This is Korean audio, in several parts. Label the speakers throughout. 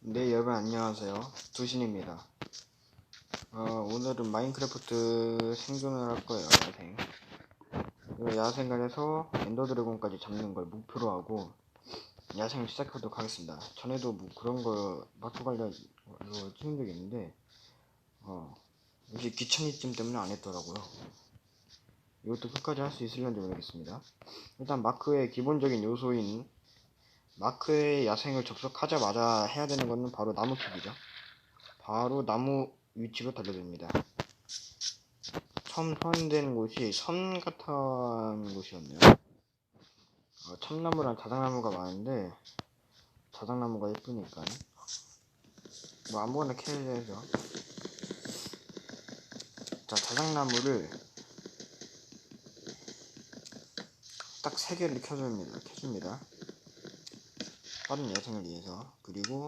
Speaker 1: 네 여러분 안녕하세요. 두신입니다. 어, 오늘은 마인크래프트 생존을 할 거예요 야생. 해서 엔더드래곤까지 잡는 걸 목표로 하고 야생을 시작하도록 하겠습니다. 전에도 뭐 그런 거 마크 관련로 찍은 적이 있는데 어 역시 귀차니즘 때문에 안 했더라고요. 이것도 끝까지 할 수 있을런지 모르겠습니다. 일단 마크의 기본적인 요소인 마크의 야생을 접속하자마자 해야 되는 거는 바로 나무 캐기죠. 바로 나무 위치로 달려듭니다. 처음 소환되는 곳이 섬 같은 곳이었네요. 어, 참나무랑 자작나무가 많은데 자작나무가 예쁘니까 뭐 아무거나 캐야죠. 자 자작나무를 딱 세 개를 켜줍니다. 켜줍니다. 빠른 야생을 위해서. 그리고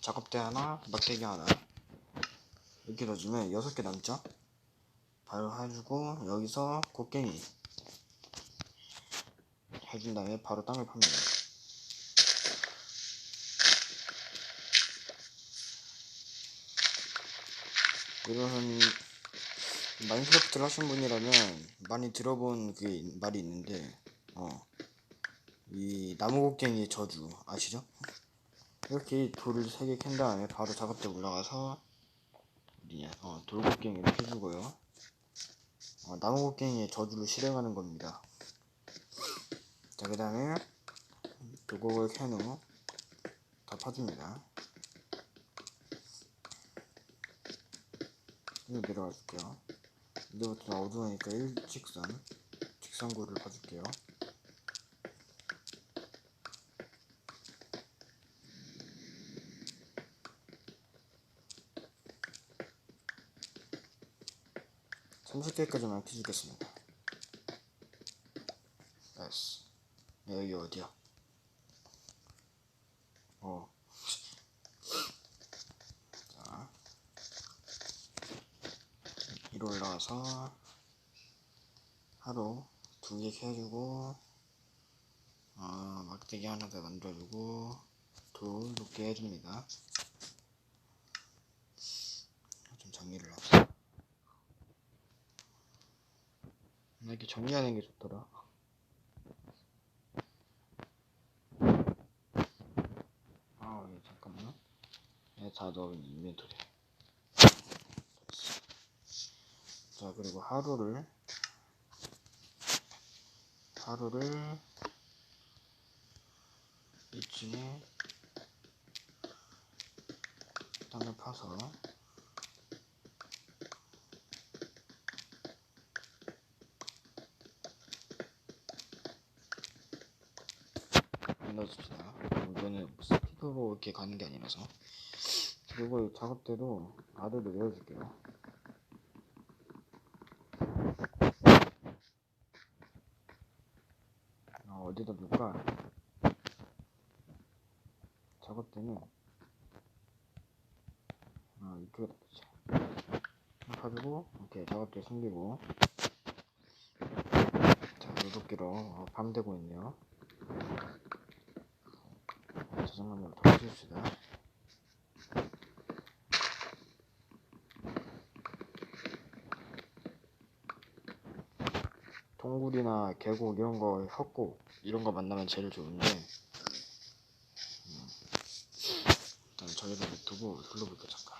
Speaker 1: 작업대 하나 막대기 하나 이렇게 넣어주면 여섯 개 남죠? 바로 해주고 여기서 곡괭이 해준 다음에 바로 땅을 팝니다. 이런 마인크래프트를 하신 분이라면 많이 들어본 그 말이 있는데 어 이 나무곡괭이의 저주 아시죠? 이렇게 돌을 세 개 캔 다음에 바로 작업대 올라가서 어디냐 어, 돌곡괭이를 펴주고요. 어, 나무곡괭이의 저주를 실행하는 겁니다. 자 그 다음에 돌곡을 캔후다 파줍니다. 이거 내려가 줄게요. 이제부터 어두우니까 일직선 직선구를 봐줄게요 삼십 개까지만 켜주겠습니다. 됐어. 여기 어디야? 어. 자. 위로 올라와서 하루 두개 켜주고 어, 막대기 하나 더 만들어주고 돌 높게 해줍니다. 좀 정리를 합시다. 이렇게 정리하는 게 좋더라. 아, 예, 잠깐만. 예, 다 넣은 인벤토리. 자, 그리고 하루를, 하루를, 이쯤에 땅을 파서, 넣어줍시다. 이거는 스티커로 이렇게 가는 게 아니라서. 그리고 이 작업대도 아래로 내려줄게요. 어, 어디다 놓을까? 작업대는 어, 이쪽에다 놓자. 가지고 이렇게 작업대 숨기고 자, 어, 밤되고 있네요. 자장면으로 덮어줍시다. 동굴이나 계곡 이런 거 협곡 이런 거 만나면 제일 좋은데 음, 일단 저기다 두고 둘러볼게요 잠깐.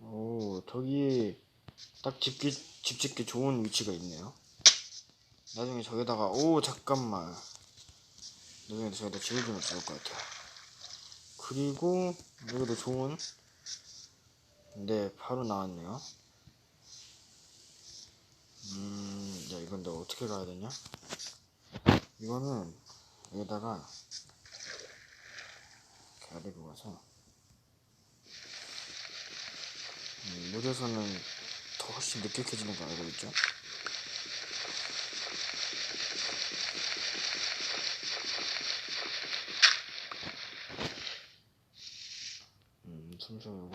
Speaker 1: 오 저기 딱 집기, 집 짓기 좋은 위치가 있네요. 나중에 저기다가 오 잠깐만 나중에 저기다 집을 주면 좋을 것 같아요. 그리고 여기도 좋은 네 바로 나왔네요. 음, 야 이건 너 어떻게 가야 되냐? 이거는 여기다가 이렇게 아래로 가서 음, 물에서는 더 훨씬 늦게 켜지는 거 알고 있죠? 음, 숨쉬고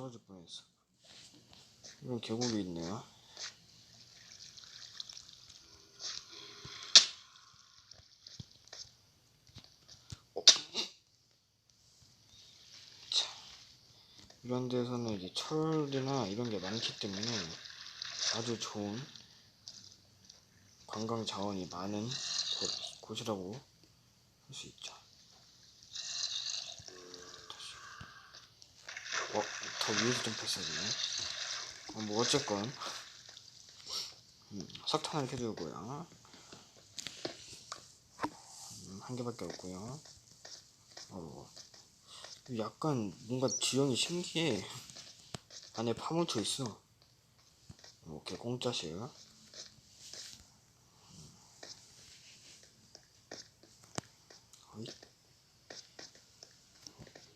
Speaker 1: 있어. 이런 계곡이 있네요. 어. 자, 이런 데서는 이제 철이나 이런 게 많기 때문에 아주 좋은 관광 자원이 많은 곳, 곳이라고 할 수 있죠. 어, 더 위에서 좀 패스해주네. 어, 뭐 어쨌건 음, 석탄을 켜주고요. 음, 한 개밖에 없고요. 어, 약간 뭔가 지형이 신기해. 안에 파묻혀 있어. 오케이 공짜실. 어이.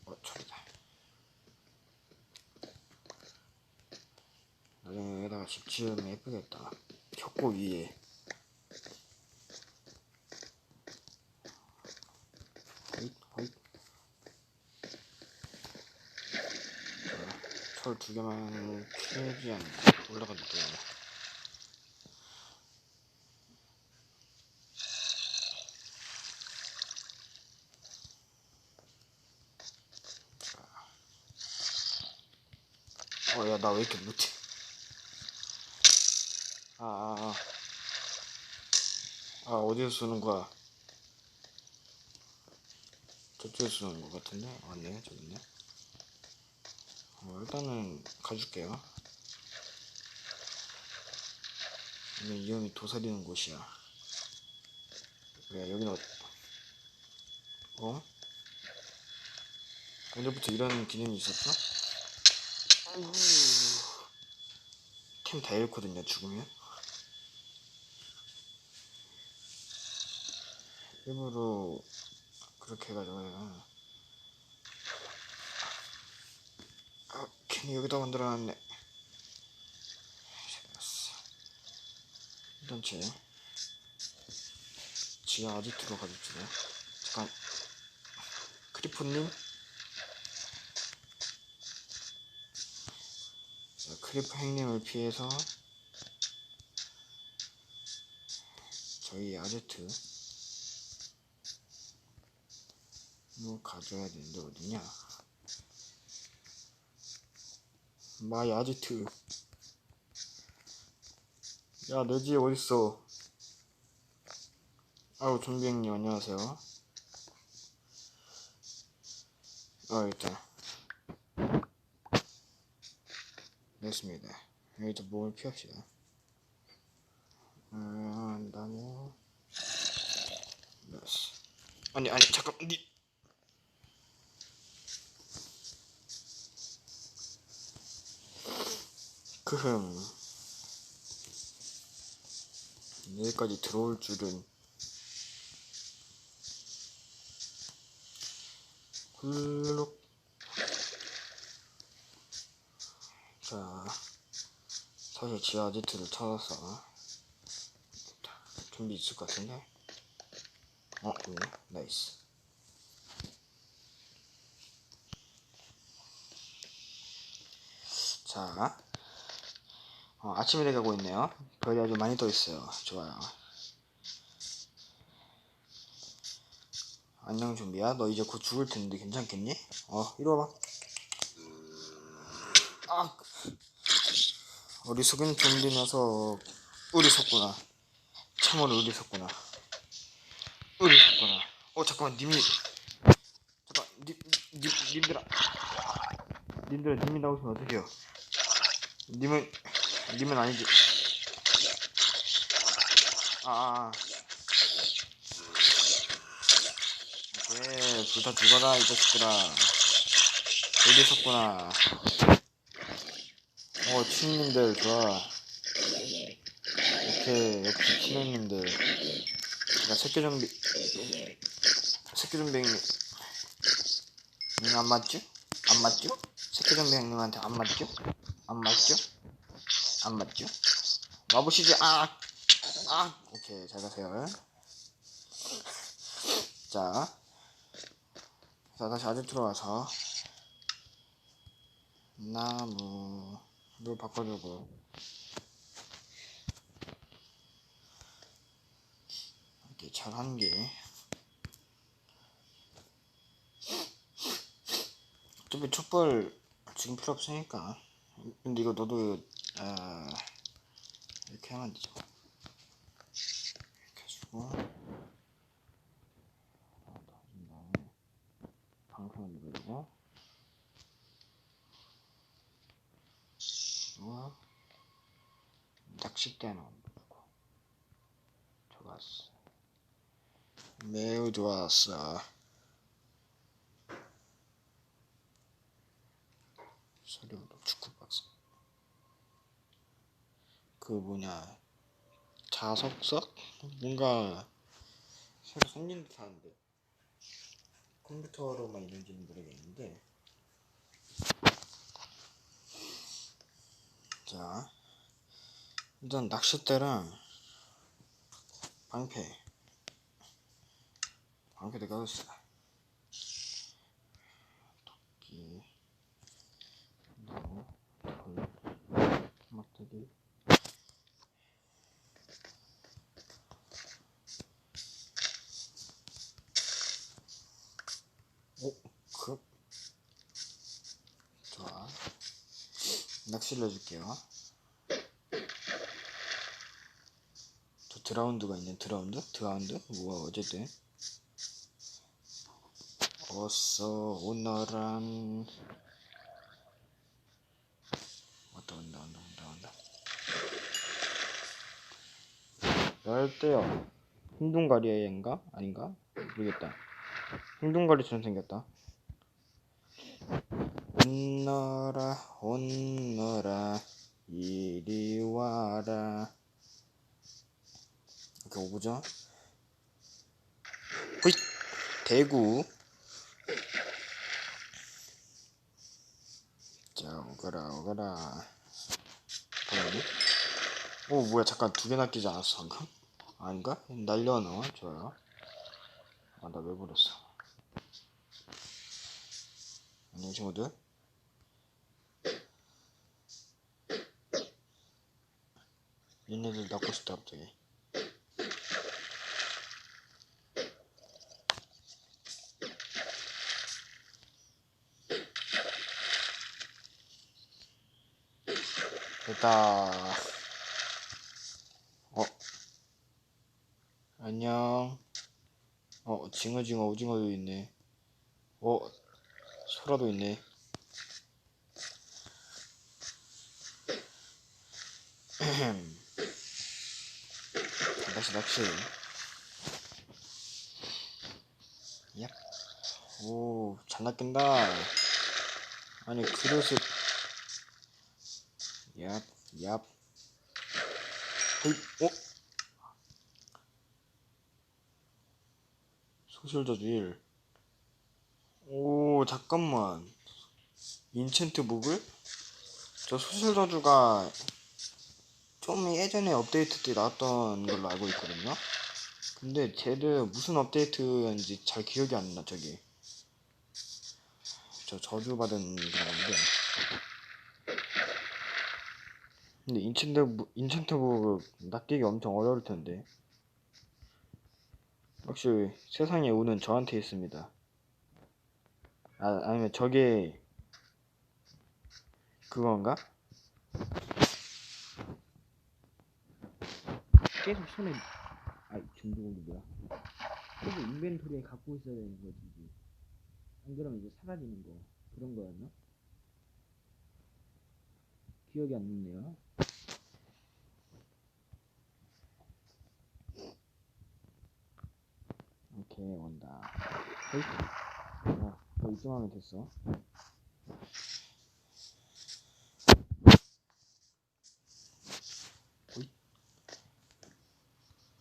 Speaker 1: 어, 철이다. 집 지으면 예쁘겠다. 벽고 위에. 호잇, 호잇. 철두 개만 캐지 않나 올라가도 돼. 어, 야, 나 왜 이렇게 못해? 아, 아, 아. 아, 어디서 쏘는 거야? 저쪽에서 쏘는 거 같은데? 맞네, 저기 있네. 어, 일단은 가줄게요. 여기 이형이 도사리는 곳이야. 그래, 여기는, 어? 어? 언제부터 이런 기능이 있었죠? 팀다 잃거든요, 죽으면. 일부러 그렇게 해가지고 내가 아, 괜히 여기다 만들어놨네. 일단 제 지하 아지트로 가줍시다. 잠깐 크리퍼님 자, 크리퍼 행님을 피해서 저희 아지트 이거 가져야 되는데 어디냐 마이 아지트 야 내지 어딨어 아우 좀비 형님 안녕하세요 아 일단 됐습니다. 여기다 몸을 피합시다. 음, 나무. 됐어. 아니, 아니, 잠깐, 니. 크흠. 여기까지 들어올 줄은. 훌룩. 자, 사실 지하 아지트를 찾았어. 준비 있을 것 같은데? 어, 있네. 나이스. 자, 어, 아침이 돼가고 있네요. 별이 아주 많이 떠 있어요. 좋아요. 안녕 좀비야. 너 이제 곧 죽을 텐데 괜찮겠니? 어, 이리 와봐. 아, 어리석은 좀비 녀석. 어리석구나. 참으로 어리석구나. 어리석구나. 어, 잠깐만, 님이. 잠깐, 님, 님, 님들아. 님들아, 님이 나오시면 어떡해요? 님은, 님은 아니지. 아, 아, 아. 오케이, 둘다 죽어라, 이 자식들아. 어리석구나. 어, 친님들 좋아. 오케이, 역시 친형님들. 야, 새끼 좀비, 새끼 좀비 형님. 응, 안 맞죠? 안 맞죠? 새끼 좀비 형님한테 안 맞죠? 안 맞죠? 안 맞죠? 와보시지, 아! 아! 오케이, 잘 가세요. 자. 자, 다시 아지트로 와서. 나무로 바꿔주고 이렇게 잘한 게 어차피 촛불 지금 필요 없으니까 근데 이거 너도 아 이렇게 하면 되죠. 이렇게 해주고. 방송을 누르고. 그리고 낚싯대 하나 누르고. 좋았어. 매우 좋았어. 서류도 축구 그 뭐냐 자석석? 뭔가 새로 생긴 듯 하는데. 컴퓨터로만 있는지는 모르겠는데. 자 일단 낚싯대랑 방패. 방패 내가 어딨어 도끼. 나무 돌 막대기 오, 급. 좋아. 낚시를 해줄게요. 저 드라운드가 있네. 드라운드? 드라운드? 뭐야, 어쨌든. 어서 오너란. 왔다, 온다, 온다, 온다, 온다. 열대요. 흰둥가리인가? 아닌가? 모르겠다. 흰둥가리처럼 생겼다. 온너라 온너라 이리 와라. 이렇게 오보죠? 호잇! 대구. 자 오거라 오거라. 잠깐만요 오 뭐야 잠깐 두 개 낚이지 않았어 방금? 아닌가? 날려놔 좋아요. 아나 왜 버렸어? 안녕 친구들 얘네들 낳고 싶다 갑자기. 됐다. 어? 안녕. 어 징어 징어 오징어도 있네. 어 소라도 있네 낚시 얍. 오, 잘 낚인다. 아니, 그릇을. 얍, 얍. 헤이, 어? 소실저주 1. 오, 잠깐만. 인챈트 목을? 저 소실저주가 좀 예전에 업데이트 때 나왔던 걸로 알고 있거든요. 근데 쟤를 무슨 업데이트인지 잘 기억이 안 나, 저기. 저 저주받은 그건데. 근데 인챈트, 인챈트북 낚이기 엄청 어려울 텐데. 역시 세상의 운은 저한테 있습니다. 아, 아니면 저게 그건가? 계속 손에 아이 중독이 뭐야 계속 인벤토리에 갖고 있어야 되는 거지 이제. 안 그러면 이제 사라지는 거. 그런 거였나? 기억이 안 나네요. 오케이 온다. 야, 너 이쯤 하면 됐어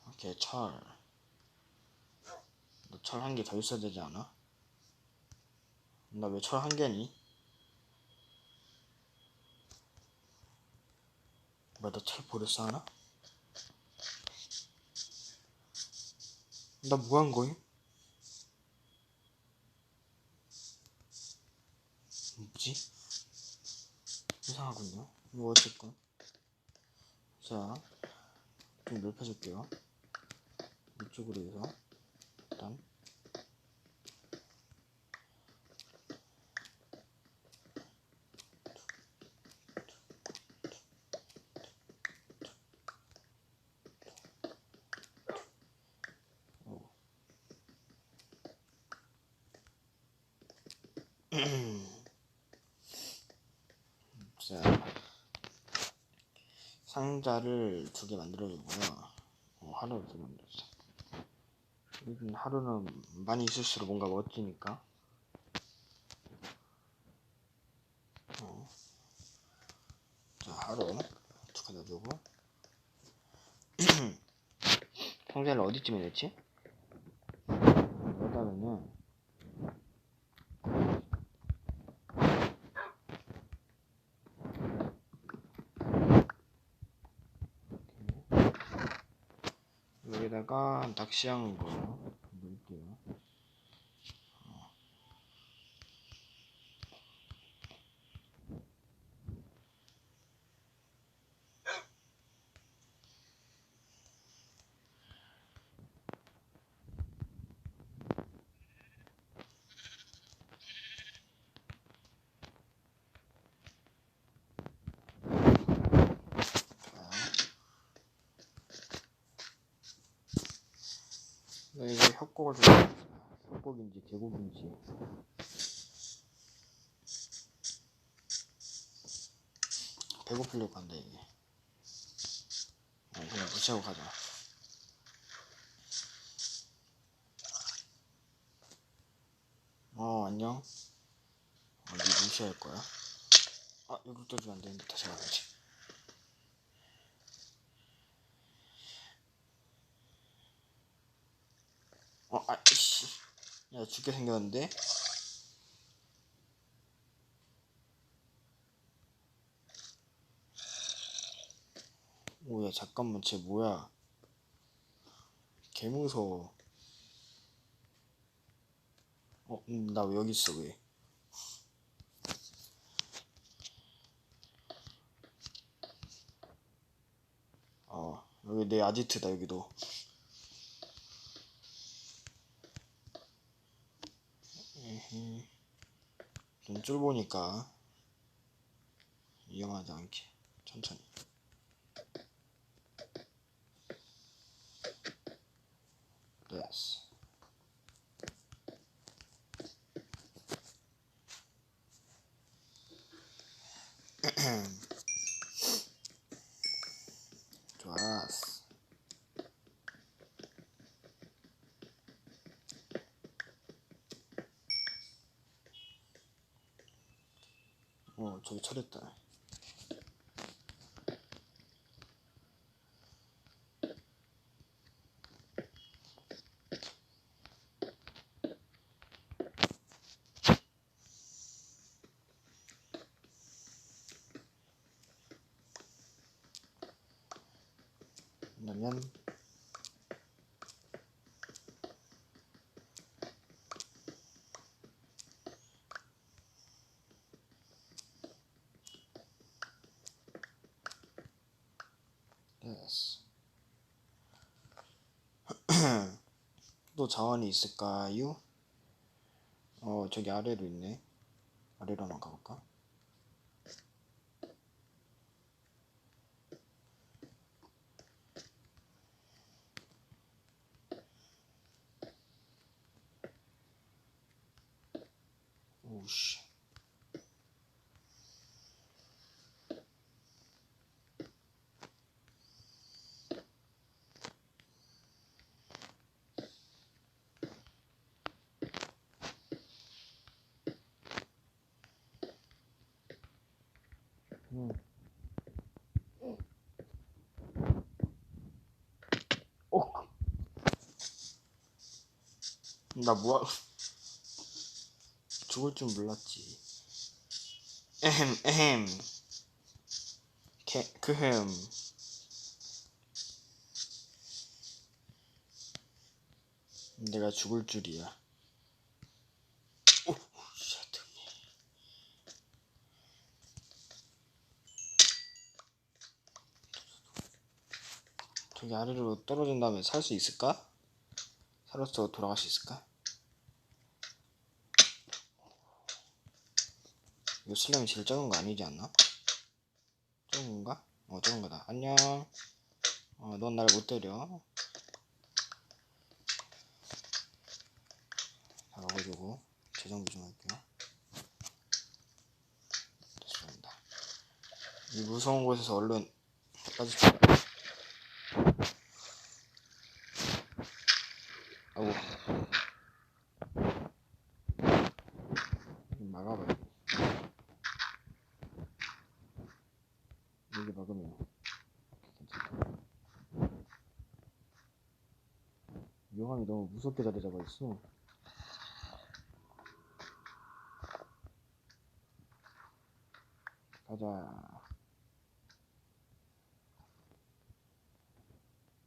Speaker 1: 오케이 철. 너 철 한 개 더 있어야 되지 않아? 나 왜 철 한 개니? 뭐야 너철 버렸어 하나? 나 뭐 한 거임? 뭐지? 이상하군요. 뭐 어쨌건 자, 좀 넓혀줄게요. 이쪽으로 해서 일단 자, 상자를 두 개 만들어주고요. 어, 하루를 두 개 만들었어. 요즘 하루는 많이 있을수록 뭔가 멋지니까. 어. 자, 하루 두개 놔두고. 상자를 어디쯤에 냈지? 여기다가는 여기다가 낚시한 거 넣을게요. 네, 이거 협곡을 좀 협곡인지 계곡인지. 배고플려고 한다 이게. 어, 그냥 무시하고 가자. 어 안녕. 어, 니 무시할 거야? 아 이걸 떠주면 안 되는데 다시 가야지 어 아이씨 야 죽게 생겼는데 오야 잠깐만 쟤 뭐야 개 무서워 어, 음, 나 왜 여기 있어 왜? 어, 여기 내 아지트다 여기도. 에헤. 좀 쫄보니까 위험하지 않게 천천히. 됐어. 좋 았어. 어, 저기 철했다. 그러면 됐어. 또 자원이 있을까요? 어 저기 아래로 있네. 아래로 한번 가볼까? 나 뭐하 죽을 줄 몰랐지. 에헴 에헴. 개, 그흠. 내가 죽을 줄이야. 저기 아래로 떨어진 다음에 살 수 있을까? 살아서 돌아갈 수 있을까? 이거 슬램이 제일 작은 거 아니지 않나? 작은 건가? 어 작은 거다. 안녕. 어넌날못 때려. 잡아가지고 재정비 좀 할게요. 됐습니다. 이 무서운 곳에서 얼른 아이고 좀 막아봐야 돼 여기 막으면 괜찮다 요함이 너 무 무섭게 자리 잡아 있어. 가자.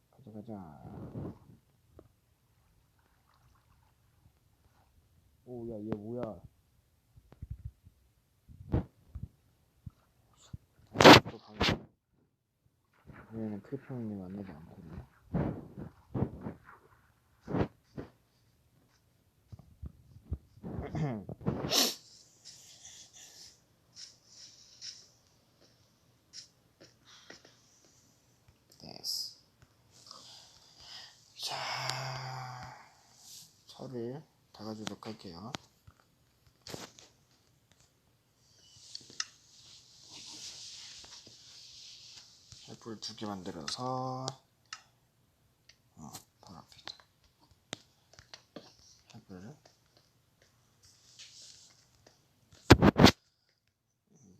Speaker 1: 가자 가자. 오 야 얘 뭐야? 또 방금. 얘는 크리퍼님 만나지 않거든요 됐어 자 철을 달아주도록 할게요. 횃불 두개 만들어서 어, 바로 앞에 있다. 횃불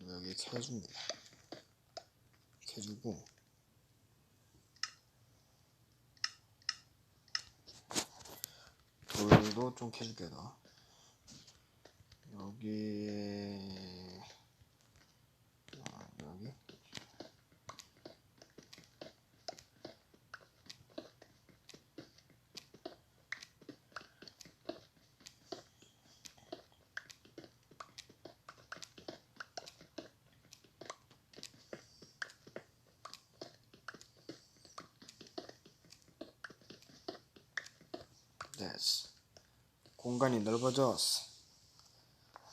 Speaker 1: 여기 이렇게 해줍니다. 이렇게 해주고 돌도 좀 캐줄게 더. 여기에 아, 여기 됐어. 공간이 넓어졌어.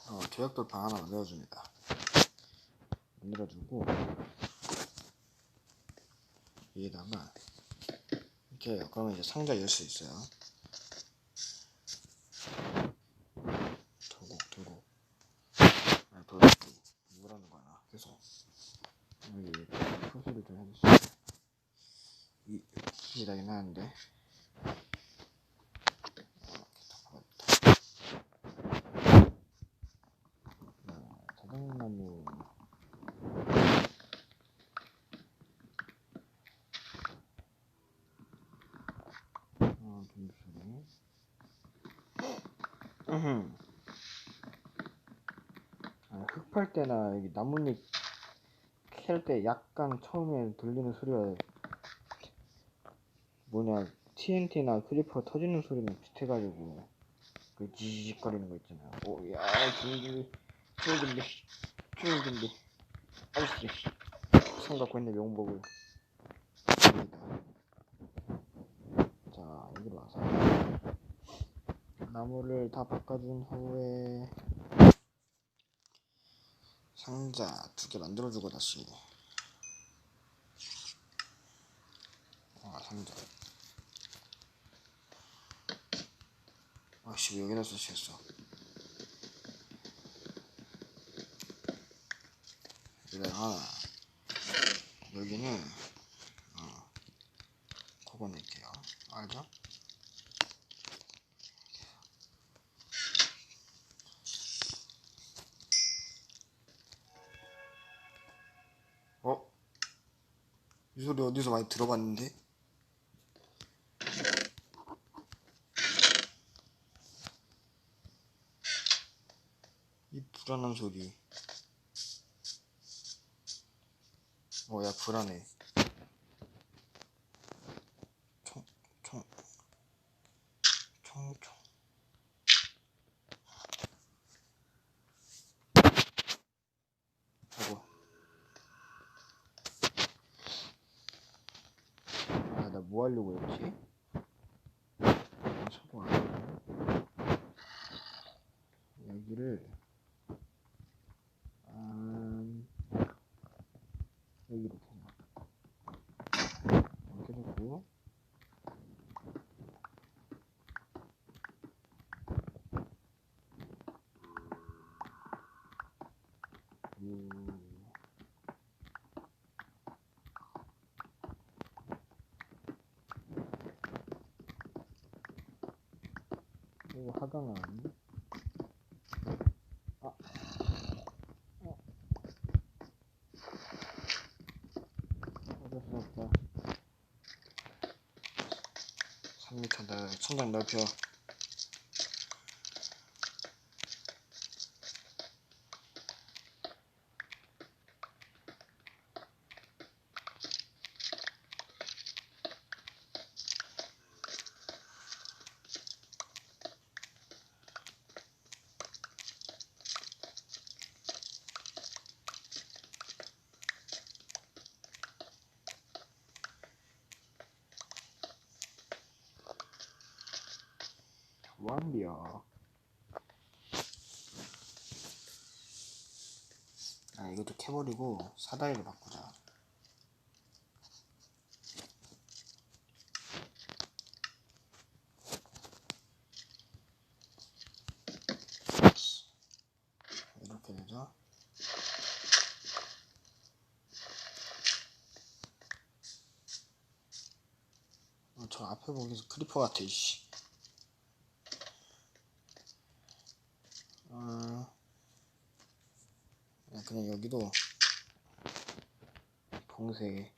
Speaker 1: 어, 조약돌방 하나 만들어줍니다. 만들어주고 위에다가 이렇게. 그러면 이제 상자 열 수 있어요. 들고 들고 아, 돌고 뭐라는 거야 계속 여기 소리를 좀 해주세요. 이 위에다긴 하는데 자작나무 어, 잠시만요. 으흠. 아, 흙팔 때나 여기 나뭇잎 캘 때 약간 처음에 들리는 소리가 뭐냐 TNT나 크리퍼 터지는 소리랑 비슷해가지고 그 지직거리는 거 있잖아요. 오야 준비 준비 준비 아이씨 손 갖고 있는 용복을. 자 여기로 와서 나무를 다 바꿔준 후에 상자 두 개 만들어주고 다시. 아 상자. 아씨 왜 여기다 설치했어? 여기다가 여기는 어 그거 낼게요. 알죠? 이 소리 어디서 많이 들어봤는데? 이 불안한 소리. 어, 야, 불안해. 총, 총, 총, 총. 아이고. 아, 나 뭐 하려고 했지? 아, 자꾸 안 하네. 여기를 음, 여기로 그냥 이렇게 놓고 음, 그리고 하강은 아, 어. 어쩔 수 없다. 3m 더 천장 넓혀. 완비야. 아 이것도 캐버리고 사다리로 바꾸자. 이렇게 되죠. 어, 저 앞에 보기에서 크리퍼 같아, 이씨. 어, 야, 그냥 여기도 봉쇄.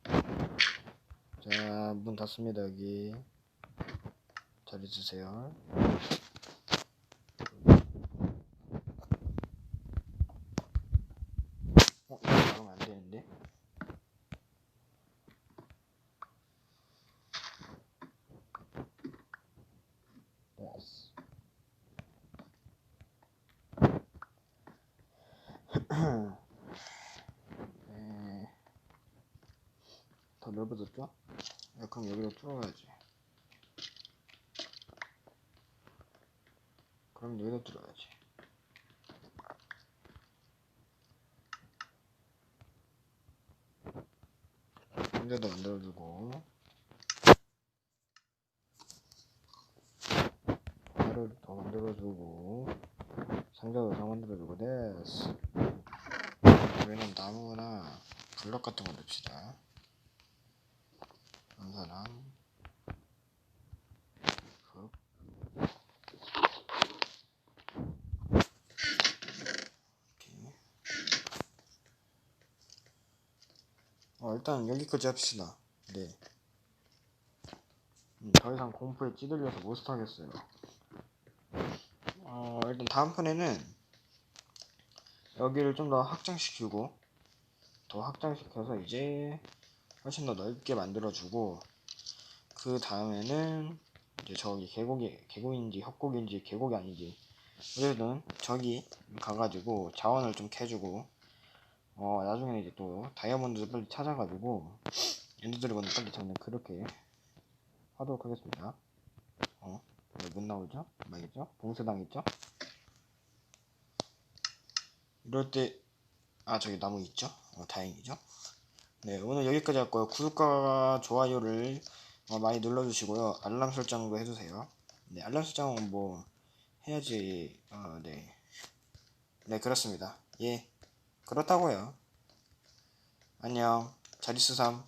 Speaker 1: 자, 문 닫습니다, 여기. 잘 있으세요. 어, 이거 나가면 안 되는데? 됐 어. 네. 더 넓어졌죠? 야, 그럼 여기로 뚫어야지. 그럼 여기도 뚫어야지. 상자도 만들어주고 하나를 더 만들어주고 상자도 더 만들어주고 됐어. 여기는 나무나 블럭 같은 거 넣읍시다. 한 사람. 흡. 이렇게. 어, 일단 여기까지 합시다. 네. 음, 더 이상 공포에 찌들려서 못 하겠어요. 어, 일단 다음 판에는 여기를 좀 더 확장시키고 더 확장시켜서 이제 훨씬 더 넓게 만들어주고 그 다음에는 이제 저기 계곡이 계곡인지 협곡인지 계곡이 아닌지 어쨌든 저기 가가지고 자원을 좀 캐주고 어 나중에는 이제 또 다이아몬드를 빨리 찾아가지고 엔더 드래곤을 빨리 잡는 그렇게 하도록 하겠습니다. 어? 왜못 나오죠? 뭐겠죠? 봉쇄당했죠? 이럴 때, 아, 저기 나무 있죠? 어, 다행이죠? 네, 오늘 여기까지 할 거예요. 구독과 좋아요를 어, 많이 눌러주시고요. 알람 설정도 해주세요. 네, 알람 설정은 뭐, 해야지, 어, 네. 네, 그렇습니다. 예, 그렇다고요. 안녕. 잘 있으삼.